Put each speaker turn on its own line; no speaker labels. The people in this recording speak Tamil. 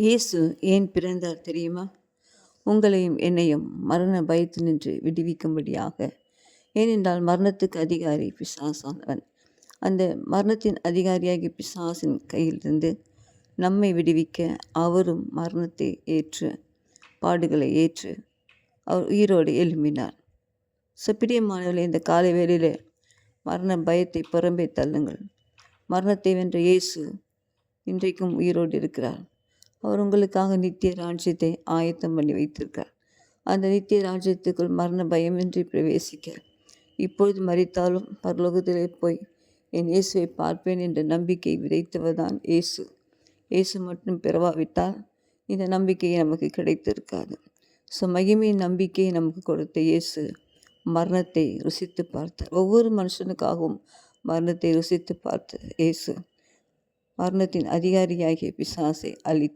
இயேசு ஏன் பிறந்தார் தெரியுமா? உங்களையும் என்னையும் மரண பயத்து நின்று விடுவிக்கும்படியாக. ஏனென்றால் மரணத்துக்கு அதிகாரி பிசாசானவன். அந்த மரணத்தின் அதிகாரியாகிய பிசாசின் கையிலிருந்து நம்மை விடுவிக்க அவரும் மரணத்தை ஏற்று பாடுகளை ஏற்று அவர் உயிரோடு எழும்பினார். ஸோ பிரியமானவர்களே இந்த காலை வேளையில் மரண பயத்தை புறம்பே தள்ளுங்கள். மரணத்தை வென்ற இயேசு இன்றைக்கும் உயிரோடு இருக்கிறார். அவர் உங்களுக்காக நித்திய ராஜ்யத்தை ஆயத்தம் பண்ணி வைத்திருக்கார் அந்த நித்திய ராஜ்யத்துக்குள் மரண பயமின்றி பிரவேசிக்க இப்பொழுது மறித்தாலும் பரலோகத்திலே போய் என் இயேசுவை பார்ப்பேன் என்ற நம்பிக்கை விதைத்தவர்தான் இயேசு. இயேசு மட்டும் பிறவாவிட்டால் இந்த நம்பிக்கை நமக்கு கிடைத்திருக்காது. ஸோ மகிமையின் நம்பிக்கையை நமக்கு கொடுத்த இயேசு மரணத்தை ருசித்து பார்த்தார். ஒவ்வொரு மனுஷனுக்காகவும் மரணத்தை ருசித்து பார்த்த இயேசு மரணத்தின் அதிகாரியாகிய பிசாசை அழித்தார்.